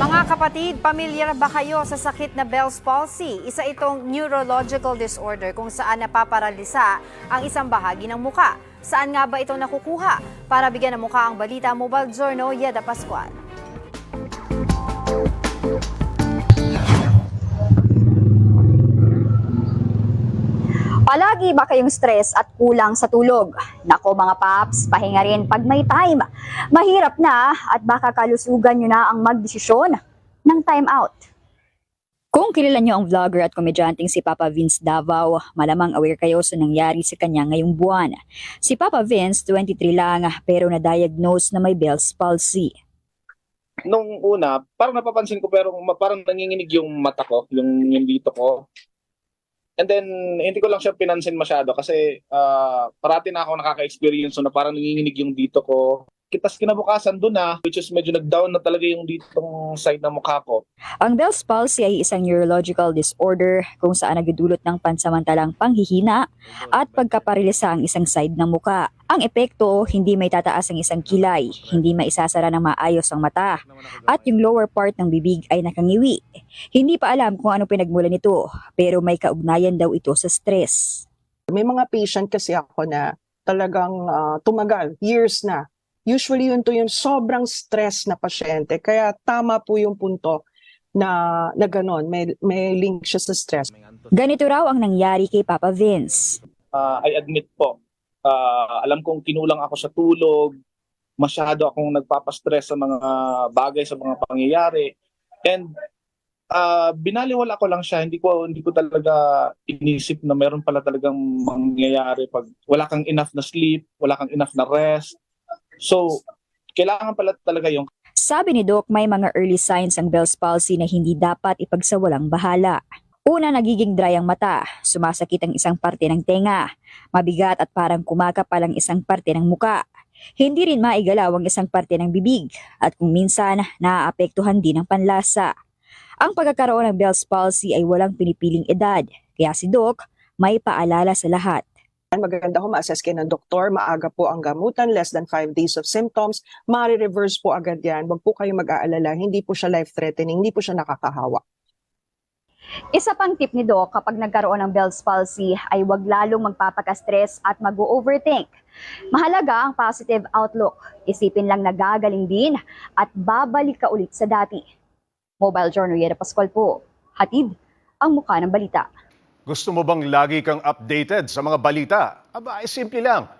Mga kapatid, pamilyar ba kayo sa sakit na Bell's palsy? Isa itong neurological disorder kung saan napaparalisa ang isang bahagi ng muka. Saan nga ba ito nakukuha? Para bigyan ng muka ang balita, Mobile Journal, Yeda Pascual. Palagi ba kayong stress at kulang sa tulog? Nako mga paps, pahinga rin pag may time. Mahirap na at baka kalusugan nyo na ang magdesisyon ng time out. Kung kilala nyo ang vlogger at komedyanteng si Papa Vince Davao, malamang aware kayo sa nangyari sa kanya ngayong buwan. Si Papa Vince, 23 lang, pero na-diagnose na may Bell's palsy. nung una, parang napapansin ko pero parang nanginginig yung mata ko, yung, yung dito ko. And then, hindi ko lang siya pinansin masyado kasi ah, parati na ako nakaka-experience so na parang nanginginig yung dito ko. Kitas kinabukasan doon na, which is medyo nag-down na talaga yung ditong side ng mukha ko. Ang Bell's palsy ay isang neurological disorder kung saan nagdudulot ng pansamantalang panghihina at pagkaparilisa ang isang side ng muka. Ang epekto, hindi may tataas ang isang kilay, hindi maisasara ng maayos ang mata, at yung lower part ng bibig ay nakangiwi. Hindi pa alam kung ano pinagmula nito, pero may kaugnayan daw ito sa stress. May mga patient kasi ako na talagang ah, tumagal, years na. Usually yun to yung sobrang stress na pasyente. Kaya tama po yung punto na, na ganon, may, may link siya sa stress. Ganito raw ang nangyari kay Papa Vince. Ah, I admit po, ah, alam kong kinulang ako sa tulog, masyado akong nagpapastress sa mga bagay, sa mga pangyayari. And ah binaliwala ko lang siya, hindi ko hindi ko talaga inisip na meron pala talagang mangyayari pag wala kang enough na sleep, wala kang enough na rest. So, kailangan pala talaga yung Sabi ni Doc, may mga early signs ang Bell's palsy na hindi dapat ipagsawalang bahala. Una, nagiging dry ang mata, sumasakit ang isang parte ng tenga, mabigat at parang kumakapal ang isang parte ng muka. Hindi rin maigalaw ang isang parte ng bibig at kung minsan naaapektuhan din ang panlasa. Ang pagkakaroon ng Bell's palsy ay walang pinipiling edad, kaya si Doc may paalala sa lahat. Maganda ko ma-assess kayo ng doktor, maaga po ang gamutan, less than 5 days of symptoms, ma-reverse po agad yan. Huwag po kayo mag-aalala, hindi po siya life-threatening, hindi po siya nakakahawa. Isa pang tip ni Doc kapag nagkaroon ng Bell's palsy ay wag lalong magpapaka-stress at mag-overthink. Mahalaga ang positive outlook. Isipin lang na gagaling din at babalik ka ulit sa dati. Mobile Journal Yera Pascual po. Hatid ang mukha ng balita. Gusto mo bang lagi kang updated sa mga balita? Aba, ay simple lang.